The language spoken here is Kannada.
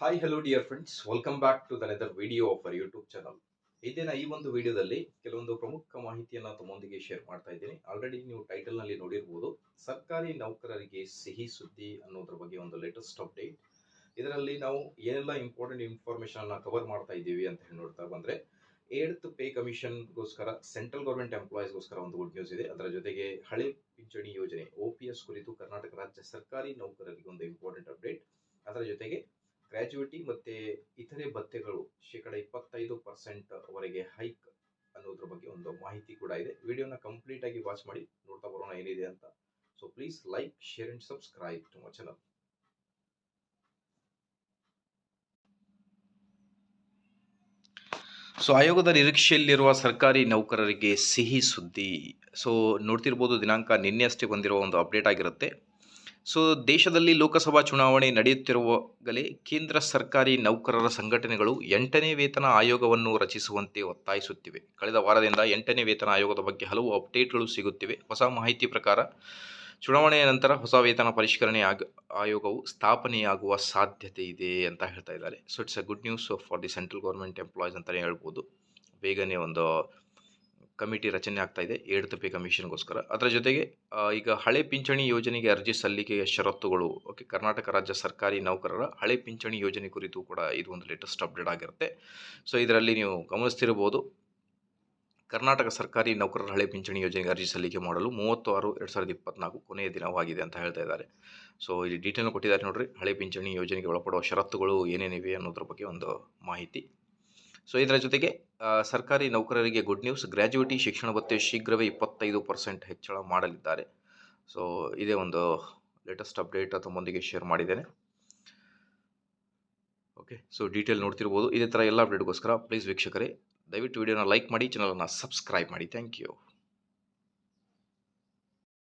Hi hello dear friends welcome back to another video of our YouTube channel ಇದೇನ ಈ ಒಂದು ವಿಡಿಯೋದಲ್ಲಿ ಕೆಲವೊಂದು ಪ್ರಮುಖ ಮಾಹಿತಿಯನ್ನು ತಮ್ಮೊಂದಿಗೆ ಶೇರ್ ಮಾಡ್ತಾ ಇದ್ದೀನಿ. ಆಲ್ರೆಡಿ ನೀವು ಟೈಟಲ್ನಲ್ಲಿ ನೋಡಿರ್ಬೋದು, ಸರ್ಕಾರಿ ನೌಕರರಿಗೆ ಸಿಹಿ ಸುದ್ದಿ ಅನ್ನೋದ್ರ ಬಗ್ಗೆ ಒಂದು ಲೇಟೆಸ್ಟ್ ಅಪ್ಡೇಟ್ ಇದರಲ್ಲಿ ನಾವು ಏನೆಲ್ಲ ಇಂಪಾರ್ಟೆಂಟ್ ಇನ್ಫಾರ್ಮೇಷನ್ ಅನ್ನ ಕವರ್ ಮಾಡ್ತಾ ಇದ್ದೀವಿ ಅಂತ ಹೇಳಿ ನೋಡ್ತಾ ಬಂದರೆ ಏಡ್ತ್ ಪೇ ಕಮಿಷನ್ಗೋಸ್ಕರ ಸೆಂಟ್ರಲ್ ಗೌರ್ಮೆಂಟ್ ಎಂಪ್ಲಾಯೀಸ್ಗೋಸ್ಕರ ಒಂದು ಗುಡ್ ನ್ಯೂಸ್ ಇದೆ. ಅದರ ಜೊತೆಗೆ ಹಳೆ ಪಿಂಚಣಿ ಯೋಜನೆ ಒ ಪಿ ಎಸ್ ಕುರಿತು ಕರ್ನಾಟಕ ರಾಜ್ಯ ಸರ್ಕಾರಿ ನೌಕರರಿಗೆ ಒಂದು ಇಂಪಾರ್ಟೆಂಟ್ ಗ್ರ್ಯಾಜುಯಿಟಿ ಮತ್ತೆ ಇತರೆ ಭತ್ಯೆಗಳು ಶೇಕಡ ಇಪ್ಪತ್ತೈದು ಪರ್ಸೆಂಟ್ ವರೆಗೆ ಹೈಕ್ ಅನ್ನೋದ್ರ ಬಗ್ಗೆ ಒಂದು ಮಾಹಿತಿ ಕೂಡ ಇದೆ. ವಿಡಿಯೋನ ಕಂಪ್ಲೀಟ್ ಆಗಿ ವಾಚ್ ಮಾಡಿ, ನೋಡ್ತಾ ಬರೋಣ ಏನಿದೆ ಅಂತ. So please like share and subscribe to my channel so ಆಯೋಗದ ನಿರೀಕ್ಷೆಯಲ್ಲಿರುವ ಸರ್ಕಾರಿ ನೌಕರರಿಗೆ ಸಿಹಿ ಸುದ್ದಿ. ಸೊ ನೋಡ್ತಿರ್ಬೋದು, ದಿನಾಂಕ ನಿನ್ನೆ ಅಷ್ಟೇ ಬಂದಿರುವ ಒಂದು ಅಪ್ಡೇಟ್ ಆಗಿರುತ್ತೆ. ಸೊ ದೇಶದಲ್ಲಿ ಲೋಕಸಭಾ ಚುನಾವಣೆ ನಡೆಯುತ್ತಿರುವಾಗಲೇ ಕೇಂದ್ರ ಸರ್ಕಾರಿ ನೌಕರರ ಸಂಘಟನೆಗಳು ಎಂಟನೇ ವೇತನ ಆಯೋಗವನ್ನು ರಚಿಸುವಂತೆ ಒತ್ತಾಯಿಸುತ್ತಿವೆ. ಕಳೆದ ವಾರದಿಂದ ಎಂಟನೇ ವೇತನ ಆಯೋಗದ ಬಗ್ಗೆ ಹಲವು ಅಪ್ಡೇಟ್ಗಳು ಸಿಗುತ್ತಿವೆ. ಹೊಸ ಮಾಹಿತಿ ಪ್ರಕಾರ, ಚುನಾವಣೆಯ ನಂತರ ಹೊಸ ವೇತನ ಪರಿಷ್ಕರಣೆ ಆಗ, ಆಯೋಗವು ಸ್ಥಾಪನೆಯಾಗುವ ಸಾಧ್ಯತೆ ಇದೆ ಅಂತ ಹೇಳ್ತಾ ಇದ್ದಾರೆ. So it's a good news for the central government employees ಅಂತಲೇ ಹೇಳ್ಬೋದು. ಬೇಗನೆ ಒಂದು ಕಮಿಟಿ ರಚನೆ ಆಗ್ತಾ ಇದೆ ಏಡ್ತ್ ಕಮಿಷನ್ಗೋಸ್ಕರ. ಅದರ ಜೊತೆಗೆ ಈಗ ಹಳೆ ಪಿಂಚಣಿ ಯೋಜನೆಗೆ ಅರ್ಜಿ ಸಲ್ಲಿಕೆಯ ಷರತ್ತುಗಳು, ಓಕೆ, ಕರ್ನಾಟಕ ರಾಜ್ಯ ಸರ್ಕಾರಿ ನೌಕರರ ಹಳೆ ಪಿಂಚಣಿ ಯೋಜನೆ ಕುರಿತು ಕೂಡ ಇದು ಒಂದು ಲೇಟೆಸ್ಟ್ ಅಪ್ಡೇಟ್ ಆಗಿರುತ್ತೆ. ಸೊ, ಇದರಲ್ಲಿ ನೀವು ಗಮನಿಸ್ತಿರ್ಬೋದು ಕರ್ನಾಟಕ ಸರ್ಕಾರಿ ನೌಕರರ ಹಳೆ ಪಿಂಚಣಿ ಯೋಜನೆಗೆ ಅರ್ಜಿ ಸಲ್ಲಿಕೆ ಮಾಡಲು ಮೂವತ್ತು ಆರು ಎರಡು ಸಾವಿರದ ಇಪ್ಪತ್ನಾಲ್ಕು ಕೊನೆಯ ದಿನವಾಗಿದೆ ಅಂತ ಹೇಳ್ತಾ ಇದ್ದಾರೆ. ಸೊ, ಇಲ್ಲಿ ಡೀಟೇಲ್ ಕೊಟ್ಟಿದ್ದಾರೆ ನೋಡಿರಿ, ಹಳೆ ಪಿಂಚಣಿ ಯೋಜನೆಗೆ ಒಳಪಡುವ ಷರತ್ತುಗಳು ಏನೇನಿವೆ ಅನ್ನೋದ್ರ ಬಗ್ಗೆ ಒಂದು ಮಾಹಿತಿ. ಸೊ ಇದರ ಜೊತೆಗೆ ಸರ್ಕಾರಿ ನೌಕರರಿಗೆ ಗುಡ್ ನ್ಯೂಸ್ ಗ್ರ್ಯಾಜುಯಿಟಿ ಶಿಕ್ಷಣ ಭತ್ಯೆ ಶೀಘ್ರವೇ ಇಪ್ಪತ್ತೈದು ಪರ್ಸೆಂಟ್ ಹೆಚ್ಚಳ ಮಾಡಲಿದ್ದಾರೆ. ಸೊ ಇದೇ ಒಂದು ಲೇಟೆಸ್ಟ್ ಅಪ್ಡೇಟ್ ತಮ್ಮೊಂದಿಗೆ ಶೇರ್ ಮಾಡಿದ್ದೇನೆ. ಓಕೆ ಸೊ ಡೀಟೇಲ್ ನೋಡ್ತಿರ್ಬೋದು. ಇದೇ ಥರ ಎಲ್ಲ ಅಪ್ಡೇಟ್ಗೋಸ್ಕರ ಪ್ಲೀಸ್ ವೀಕ್ಷಕರೇ, ದಯವಿಟ್ಟು ವಿಡಿಯೋನ ಲೈಕ್ ಮಾಡಿ ಚಾನಲನ್ನು ಸಬ್ಸ್ಕ್ರೈಬ್ ಮಾಡಿ. Thank you